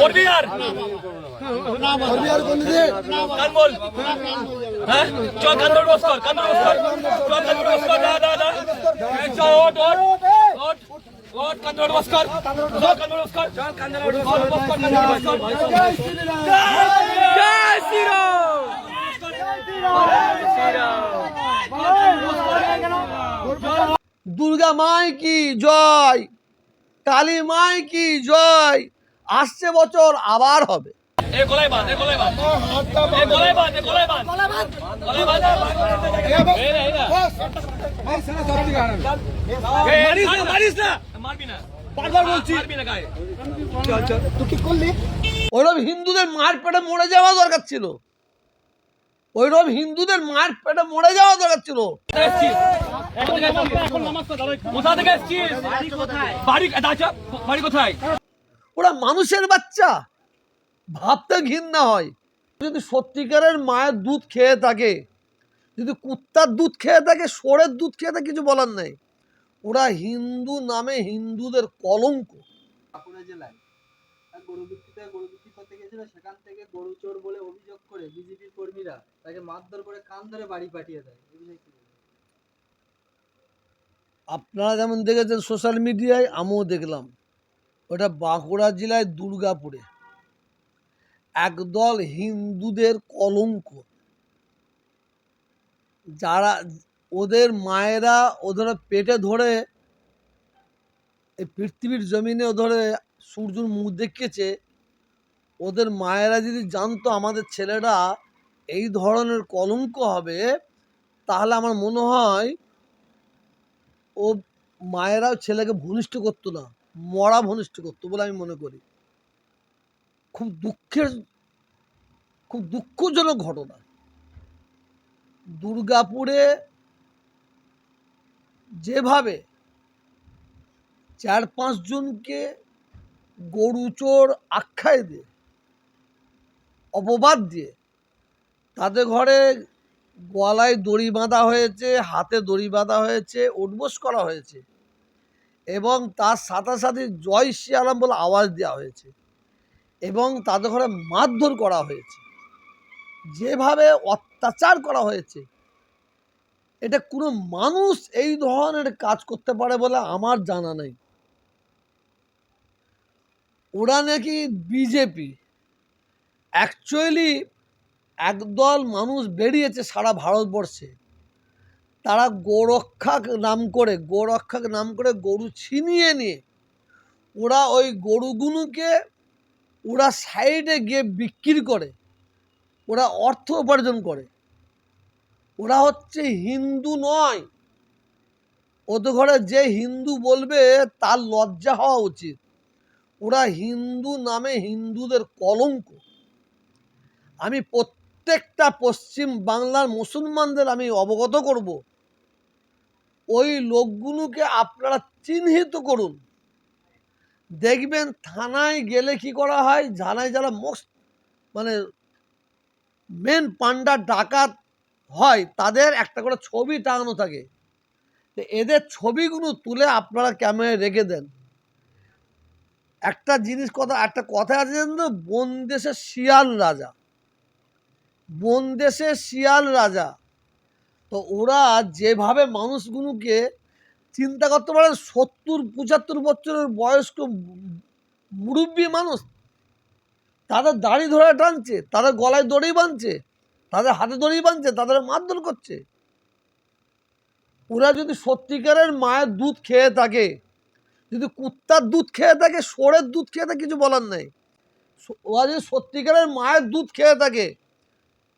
করবি আর কান বল হ্যাঁ? চল কান ধরে বস কর কান ধরে বস কর। চল কান ধরে বস কর দা দা দা এই ওট ওট ওট ওট কান ধরে বস কর। চল কান ধরে বস কর। চল কান ধরে বস কর বস কর কান ধরে বস কর। জয় শ্রীরাম। জয় শ্রীরাম। দুর্গা মাই কি জয়। কালী মাই কি জয়? আসছে বছর আবার হবে। ওইরকম হিন্দুদের মার পেটে মরে যাওয়া দরকার ছিল। ওইরকম হিন্দুদের মার পেটে মরে যাওয়া দরকার ছিল। ওরা মানুষের বাচ্চা। ভাবতে ঘৃণা হয়। যদি সত্যিকারের মায়ের দুধ খেয়ে থাকে, যদি কুত্তার দুধ খেয়ে থাকে সোরের দুধ খেয়ে থাকে, কিছু বলার নেই। ওরা হিন্দু নামে হিন্দুদের কলঙ্ক। জেলায় গরু বিক্রিতে গরু করতে গেছিল সেখান থেকে গরু চোর বলে অভিযোগ করে বিজেপি কর্মীরা তাকে মারধর করে কান ধরে বাড়ি পাঠিয়ে দেয়। আপনারা যেমন দেখেছেন সোশ্যাল মিডিয়ায় আমিও দেখলাম। ওটা বাঁকুড়া জেলায় দুর্গাপুরে। একদল হিন্দুদের কলঙ্ক। যারা, ওদের মায়েরা ওদের পেটে ধরে, এই পৃথিবীর জমিনে ধরে সূর্যর মুখ দেখিয়েছে ওদের মায়েরা যদি জানতো আমাদের ছেলেরা এই ধরনের কলঙ্ক হবে, তাহলে আমার মনে হয় ও মায়েরাও ছেলেকে ভূমিষ্ঠ করতো না, মরা ভূমিষ্ঠ করতো বলে আমি মনে করি। খুব দুঃখের, খুব দুঃখজনক ঘটনা। দুর্গাপুরে যেভাবে চার পাঁচজনকে গরু চোর আখ্যায় দিয়ে অপবাদ দিয়ে। তাদের ঘরে গলায় দড়ি বাঁধা হয়েছে, হাতে দড়ি বাঁধা হয়েছে, উঠবোস করা হয়েছে এবং তার সাথে জয় আরাম বলে আওয়াজ দেওয়া হয়েছে এবং তাদের ঘরে মারধর করা হয়েছে। যেভাবে অত্যাচার করা হয়েছে, এটা কোনো মানুষ এই ধরনের কাজ করতে পারে বলে আমার জানা নেই। ওরা নাকি বিজেপি। অ্যাকচুয়ালি একদল মানুষ বেরিয়েছে সারা ভারতবর্ষে। তারা গোরক্ষাক নাম করে, গোরক্ষাক নাম করে গরু ছিনিয়ে নিয়ে, ওরা ওই গরুগুলোকে ওরা সাইডে গিয়ে বিক্রি করে, ওরা অর্থ উপার্জন করে। ওরা হচ্ছে হিন্দু নয়। ওদের ঘরে যে হিন্দু বলবে, তার লজ্জা হওয়া উচিত। ওরা হিন্দু নামে হিন্দুদের কলঙ্ক। আমি প্রত্যেকটা পশ্চিম বাংলার মুসলমানদের আমি অবগত করব। ওই লোকগুলোকে আপনারা চিহ্নিত করুন। দেখবেন থানায় গেলে কি করা হয়? জানায় যারা মোস্ট মানে মেন পান্ডা ডাকাত হয়, তাদের একটা করে ছবি টাঙানো থাকে। তো এদের ছবিগুলো তুলে আপনারা ক্যামেরায় রেখে দেন। একটা জিনিস কথা, একটা কথা আছে তো? বন শিয়াল রাজা। বন দেশে শিয়াল রাজা। তো ওরা যেভাবে মানুষগুলোকে চিন্তা করতে পারেন সত্তর, পঁচাত্তর বছরের বয়স্ক মুরব্বী মানুষ, তাদের দাড়ি ধরে টানছে, তাদের গলায় দড়ি বাঁধছে, তাদের হাতে দড়ি বাঁধছে, তাদের মারধর করছে। ওরা যদি সত্যিকারের মায়ের দুধ খেয়ে থাকে, যদি কুত্তার দুধ খেয়ে থাকে সোরের দুধ খেয়ে থাকে, কিছু বলার নেই। ওরা যদি সত্যিকারের মায়ের দুধ খেয়ে থাকে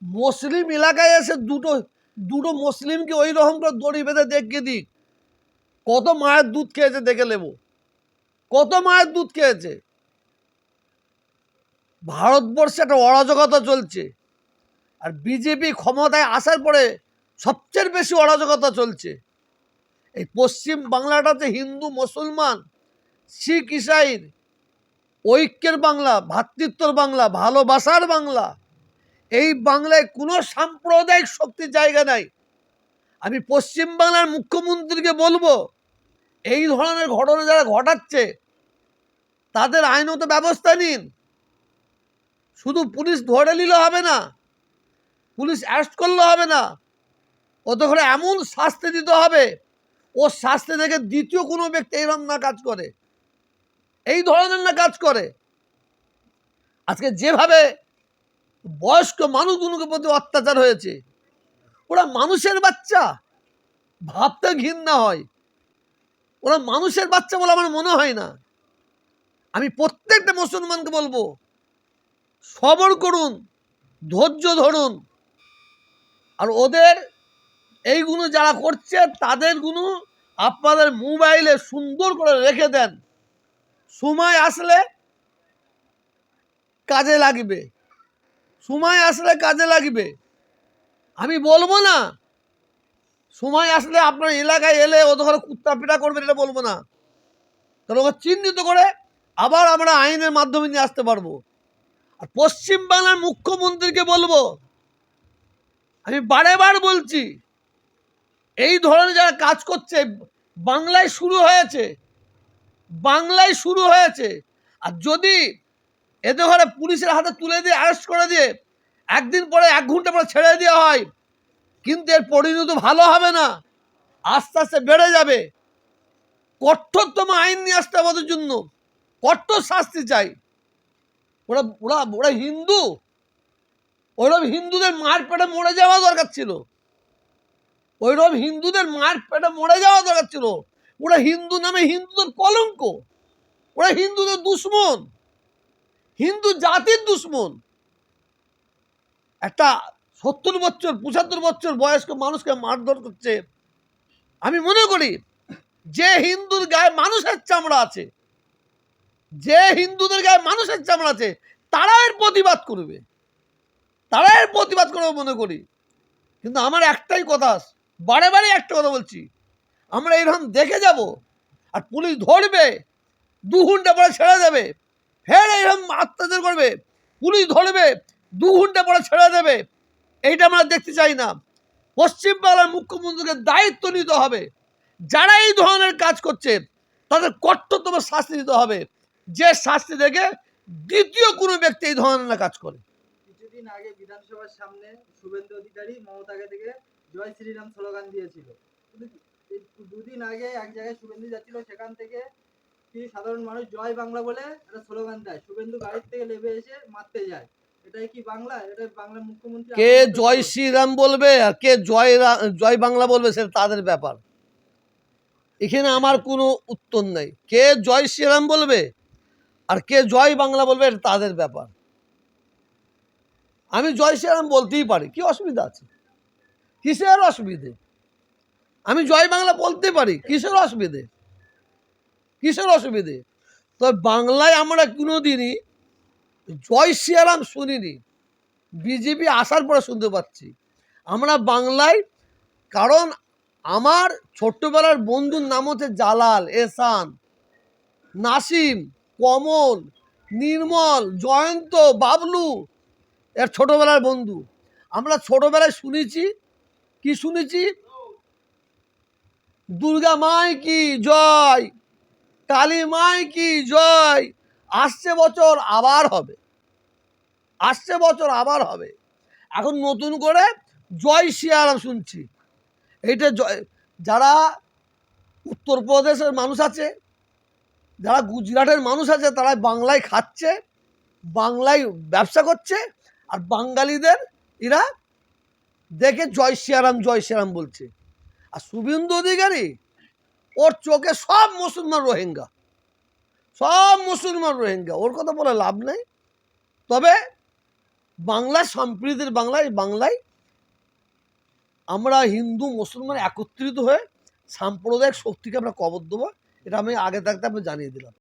মুসলিম এলাকায় এসে দুটো দুটো মুসলিমকে ওই রকম করে দড়ি বেঁধে দেখিয়ে দিক। কত মায়ের দুধ খেয়েছে দেখে নেব। কত মায়ের দুধ খেয়েছে। ভারতবর্ষে একটা অরাজকতা চলছে। আর বিজেপি ক্ষমতায় আসার পরে সবচেয়ে বেশি অরাজকতা চলছে। এই পশ্চিম বাংলাটাতে হিন্দু, মুসলমান, শিখ, ইসাইর, ঐক্যের বাংলা ভ্রাতৃত্বর বাংলা, ভালোবাসার বাংলা এই বাংলায় কোনো সাম্প্রদায়িক শক্তির জায়গা নাই। আমি পশ্চিম বাংলার মুখ্যমন্ত্রীকে বলব, এই ধরনের ঘটনা যারা ঘটাচ্ছে, তাদের আইনত ব্যবস্থা নিন। শুধু পুলিশ ধরে নিলে হবে না, পুলিশ অ্যারেস্ট করলে হবে না ঘরে এমন শাস্তি দিতে হবে, ও শাস্তি দেখে দ্বিতীয় কোনো ব্যক্তি এরম না কাজ করে। এই ধরনের না কাজ করে। আজকে যেভাবে বয়স্ক মানুষগুলোকে প্রতি অত্যাচার হয়েছে। ওরা মানুষের বাচ্চা। ভাবতে ঘৃণা হয়। ওরা মানুষের বাচ্চা বলে আমার মনে হয় না। আমি প্রত্যেকটা মুসলমানকে বলব, সবর করুন, ধৈর্য ধরুন। আর ওদের এইগুলো যারা করছে, তাদেরগুলো আপনাদের মোবাইলে সুন্দর করে রেখে দেন। সময় আসলে কাজে লাগবে। সময় আসলে কাজে লাগবে। আমি বলব না। সময় আসলে আপনার এলাকায় এলে ও ঘরে কুত্তা পিটা এটা বলব না। তাহলে ওকে চিহ্নিত করে আবার আমরা আইনের মাধ্যমে নিয়ে আসতে পারব। আর পশ্চিমবাংলার মুখ্যমন্ত্রীকে বলব, আমি বারে বার বলছি, এই ধরনের যারা কাজ করছে, বাংলায় শুরু হয়েছে, বাংলায় শুরু হয়েছে। আর যদি এদের ঘরে পুলিশের হাতে তুলে দিয়ে অ্যারেস্ট করে দিয়ে, একদিন পরে এক ঘণ্টা পরে ছেড়ে দেওয়া হয়। কিন্তু এর পরিণতি ভালো হবে না। আস্তে আস্তে বেড়ে যাবে। কঠোরতম আইন নিয়ে আসতে ওদের জন্য। কঠোর শাস্তি চাই। ওরা ওরা ওরা হিন্দু। ওইরকম হিন্দুদের মার পেটে মরে যাওয়া দরকার ছিল। ওইরকম হিন্দুদের মার পেটে মরে যাওয়া দরকার ছিল। ওরা হিন্দু নামে হিন্দুদের কলঙ্ক। ওরা হিন্দুদের দুশ্মন। হিন্দু জাতির দুশ্মন। একটা সত্তর বছর, পঁচাত্তর বছর বয়স্ক মানুষকে মারধর করছে। আমি মনে করি, যে হিন্দুর গায়ে মানুষের চামড়া আছে, যে হিন্দুদের গায়ে মানুষের চামড়া আছে তারা এর প্রতিবাদ করবে। তারা এর প্রতিবাদ করবে মনে করি। কিন্তু আমার একটাই কথা, বারে বারে একটা কথা বলছি। আমরা এরকম দেখে যাব, আর পুলিশ ধরবে, দু ঘণ্টা পরে ছেড়ে দেবে। ফের এরকম অত্যাচার করবে। পুলিশ ধরবে, দু ঘণ্টা পরে ছেড়ে দেবে। এইটা আমরা দেখতে চাই না। পশ্চিমবাংলার মুখ্যমন্ত্রীকে দায়িত্ব নিতে হবে। যারা এই ধরনের কাজ করছে, তাদের কঠোরতম শাস্তি দিতে হবে। যে শাস্তি দেখে দ্বিতীয় কোনো ব্যক্তি এই ধরনের কাজ করে। কিছুদিন আগে বিধানসভার সামনে শুভেন্দু অধিকারী মমতাকে থেকে জয় শ্রীরাম স্লোগান দিয়েছিল। দুদিন আগে এক জায়গায় শুভেন্দু যাচ্ছিল, সেখান থেকে কি সাধারণ মানুষ জয় বাংলা বলে একটা স্লোগান দেয়। শুভেন্দু গাড়ির থেকে নেমে এসে মারতে যায়। এটাই কি বাংলা? এটা বাংলার মুখ্যমন্ত্রী কে জয় শ্রীরাম বলবে আর কে জয় জয় বাংলা বলবে সেটা তাদের ব্যাপার। এখানে আমার কোনো উত্তর নেই। কে জয় শ্রীরাম বলবে আর কে জয় বাংলা বলবে এটা তাদের ব্যাপার। আমি জয় শ্রীরাম বলতেই পারি। কি অসুবিধা আছে? কিসের অসুবিধে? আমি জয় বাংলা বলতে পারি। কিসের অসুবিধে? কিসের অসুবিধে? তবে বাংলায় আমরা কোনো দিনই জয় শ্রীরাম শুনিনি। বিজেপি আসার পরে শুনতে পাচ্ছি। আমরা বাংলায়, কারণ আমার ছোট্টবেলার বন্ধুর নাম হচ্ছে জালাল এসান নাসিম, কমল, নির্মল, জয়ন্ত, বাবলু, এর ছোটবেলার বন্ধু। আমরা ছোটবেলায় শুনেছি, কি শুনেছি? দুর্গা মাই কি জয়? কালী মাই কি জয়? আসছে বছর আবার হবে। আসছে বছর আবার হবে। এখন নতুন করে জয় শিয়ারাম শুনছি। এইটা জয়, যারা উত্তরপ্রদেশের মানুষ আছে, যারা গুজরাটের মানুষ আছে, তারা বাংলায় খাচ্ছে, বাংলায় ব্যবসা করছে, আর বাঙালিদের এরা দেখে জয় শিয়ারাম জয় শিয়ারাম বলছে। আর শুভেন্দু অধিকারী ওর চোখে সব মুসলমান রোহিঙ্গা। সব মুসলমান রোহিঙ্গা। ওর কথা বলে লাভ নাই। তবে বাংলা সম্প্রীতির বাংলায় বাংলায় আমরা হিন্দু, মুসলমান একত্রিত হয়ে সাম্প্রদায়িক শক্তিকে আমরা কবর দেবো, এটা আমি আগে থাকতে আমি জানিয়ে দিলাম।